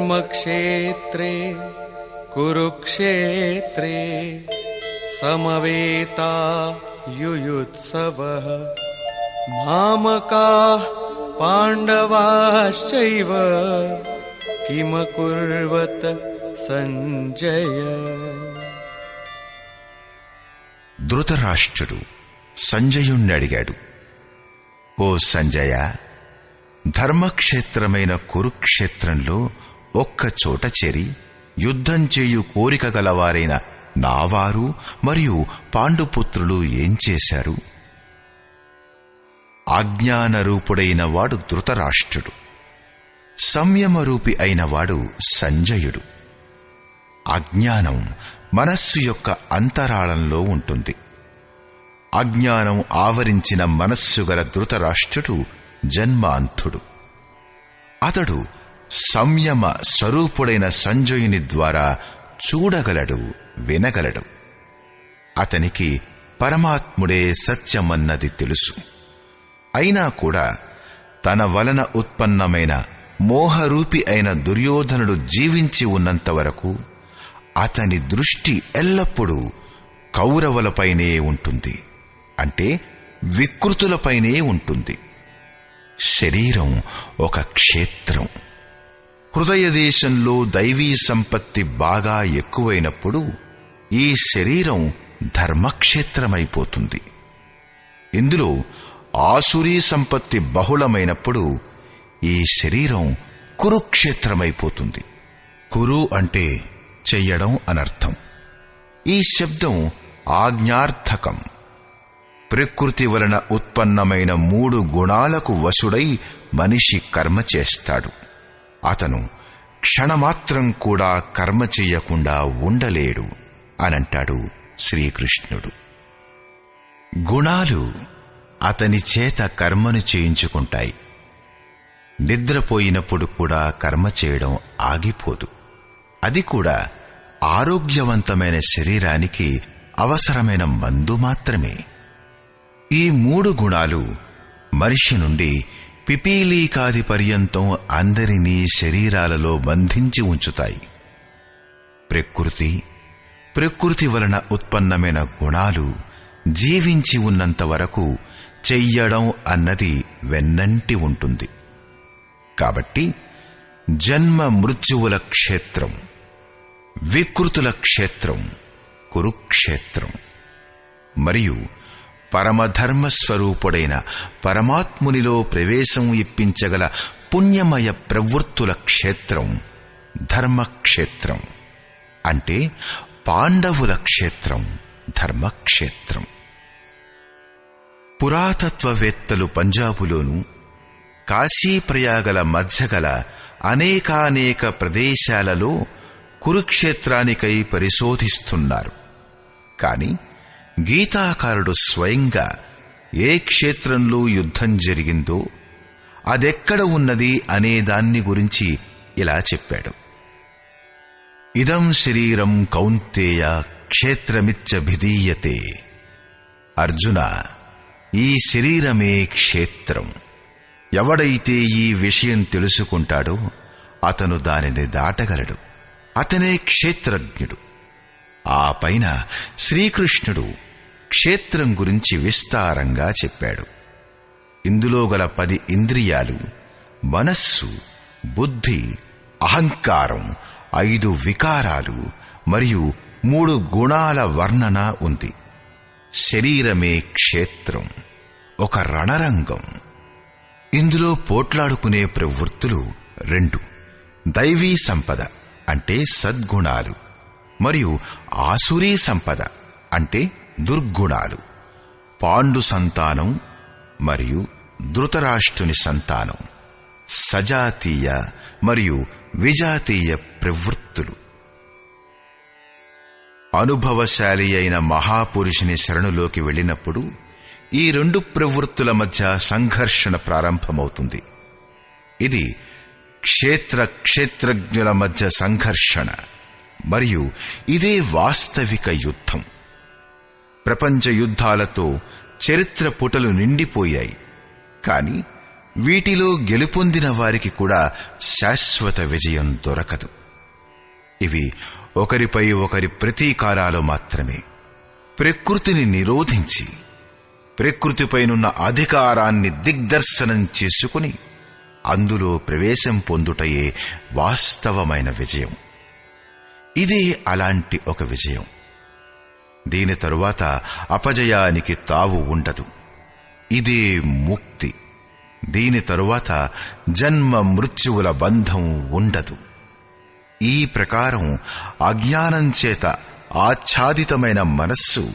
धर्मक्षेत्रे कुरुक्षेत्रे समवेता युयुत्सवः मामकाः पाण्डवाश्चैव किमकुर्वत सञ्जय ధృతరాష్ట్రుడు సంజయుణ్ణి అడిగాడు ఓ సంజయ ధర్మక్షేత్రమైన కురుక్షేత్రంలో ఒక్కచోట చేరి యుద్ధం చేయు కోరిక గలవారైన నావారు మరియు పాండుపుత్రులు ఏం చేశారు? ఆజ్ఞానరూపుడైన వాడు ధృతరాష్ట్రుడు. సంయమరూపి అయినవాడు సంజయుడు. అజ్ఞానం మనస్సు యొక్క అంతరాళంలో ఉంటుంది. అజ్ఞానం ఆవరించిన మనస్సు గల ధృతరాష్ట్రుడు జన్మాంతుడు అతడు సంయమ స్వరూపుడైన సంజయుని ద్వారా చూడగలడు వినగలడు. అతనికి పరమాత్ముడే సత్యమన్నది తెలుసు. అయినా కూడా తన వలన ఉత్పన్నమైన మోహరూపి అయిన దుర్యోధనుడు జీవించి ఉన్నంత వరకు అతని దృష్టి ఎల్లప్పుడూ కౌరవులపైనే ఉంటుంది. అంటే వికృతులపైనే ఉంటుంది. శరీరం ఒక క్షేత్రం. హృదయ దేశంలో దైవీ సంపత్తి బాగా ఎక్కువైనప్పుడు ఈ శరీరం ధర్మక్షేత్రమైపోతుంది. ఇందులో ఆసురీ సంపత్తి బహుళమైనప్పుడు ఈ శరీరం కురుక్షేత్రమైపోతుంది. కురు అంటే చెయ్యడం అనర్థం. ఈ శబ్దం ఆజ్ఞార్థకం. ప్రకృతి వలన ఉత్పన్నమైన మూడు గుణాలకు వశుడై మనిషి కర్మ చేస్తాడు. అతను క్షణమాత్రం కూడా కర్మ చెయ్యకుండా ఉండలేడు అనంటాడు శ్రీకృష్ణుడు. గుణాలు అతని చేత కర్మను చేయించుకుంటాయి. నిద్రపోయినప్పుడు కూడా కర్మ చేయడం ఆగిపోదు. అది కూడా ఆరోగ్యవంతమైన శరీరానికి అవసరమైన మందు మాత్రమే. ఈ మూడు గుణాలు మనిషి నుండి పిపీలీకాది పర్యంతం అందరినీ శరీరాలలో బంధించి ఉంచుతాయి. ప్రకృతి ప్రకృతి వలన ఉత్పన్నమైన గుణాలు జీవించి ఉన్నంత వరకు చెయ్యడం అన్నది వెన్నంటి ఉంటుంది. కాబట్టి జన్మ మృత్యువుల క్షేత్రం వికృతుల క్షేత్రం కురుక్షేత్రం మరియు పరమధర్మ స్వరూపుడైన పరమాత్మునిలో ప్రవేశం ఇప్పించగల పుణ్యమయ ప్రవృత్తుల క్షేత్రం ధర్మక్షేత్రం. అంటే పాండవుల క్షేత్రం ధర్మక్షేత్రం. పురాతత్వవేత్తలు పంజాబులోను కాశీప్రయాగల మధ్యగల అనేకానేక ప్రదేశాలలో కురుక్షేత్రానికై పరిశోధిస్తున్నారు. కానీ గీతాకారుడు స్వయంగా ఏ క్షేత్రంలో యుద్ధం జరిగిందో అదెక్కడ ఉన్నది అనే దాన్ని గురించి ఇలా చెప్పాడు. ఇదం శరీరం కౌంతేయ క్షేత్రమిచ్చభిధీయతే అర్జున ఈ శరీరమే క్షేత్రం. ఎవడైతే ఈ విషయం తెలుసుకుంటాడో అతను దానిని దాటగలడు. అతనే క్షేత్రజ్ఞుడు. ఆ పైన శ్రీకృష్ణుడు క్షేత్రం గురించి విస్తారంగా చెప్పాడు. ఇందులో గల పది ఇంద్రియాలు మనస్సు బుద్ధి అహంకారం ఐదు వికారాలు మరియు మూడు గుణాల వర్ణన ఉంది. శరీరమే క్షేత్రం ఒక రణరంగం. ఇందులో పోట్లాడుకునే ప్రవృత్తులు రెండు. దైవీ సంపద అంటే సద్గుణాలు. మరియు ఆసురీ సంపద అంటే దుర్గుణాలు పాండు సంతానం మరియు ధృతరాష్ట్రుని సంతానం సజాతీయ మరియు విజాతీయ ప్రవృత్తులు. అనుభవశాలి అయిన మహాపురుషుని శరణులోకి వెళ్ళినప్పుడు ఈ రెండు ప్రవృత్తుల మధ్య సంఘర్షణ ప్రారంభమవుతుంది. ఇది క్షేత్ర క్షేత్రజ్ఞుల మధ్య సంఘర్షణ. మరియు ఇదే వాస్తవిక యుద్ధం. ప్రపంచ యుద్ధాలతో చరిత్ర పుటలు నిండిపోయాయి. కాని వీటిలో గెలుపొందిన వారికి కూడా శాశ్వత విజయం దొరకదు. ఇవి ఒకరిపై ఒకరి ప్రతీకారాలు మాత్రమే. ప్రకృతిని నిరోధించి ప్రకృతిపైనున్న అధికారాన్ని దిగ్దర్శనం చేసుకుని అందులో ప్రవేశం పొందుటయే వాస్తవమైన విజయం. ఇదే అలాంటి ఒక విజయం. దీని తరువాత అపజయానికి తావు ఉండదు. ఇదే ముక్తి. దీని తరువాత జన్మ మృత్యువుల బంధం ఉండదు. ఈ ప్రకారం అజ్ఞానం చేత ఆచ్ఛాదితమైన మనస్సు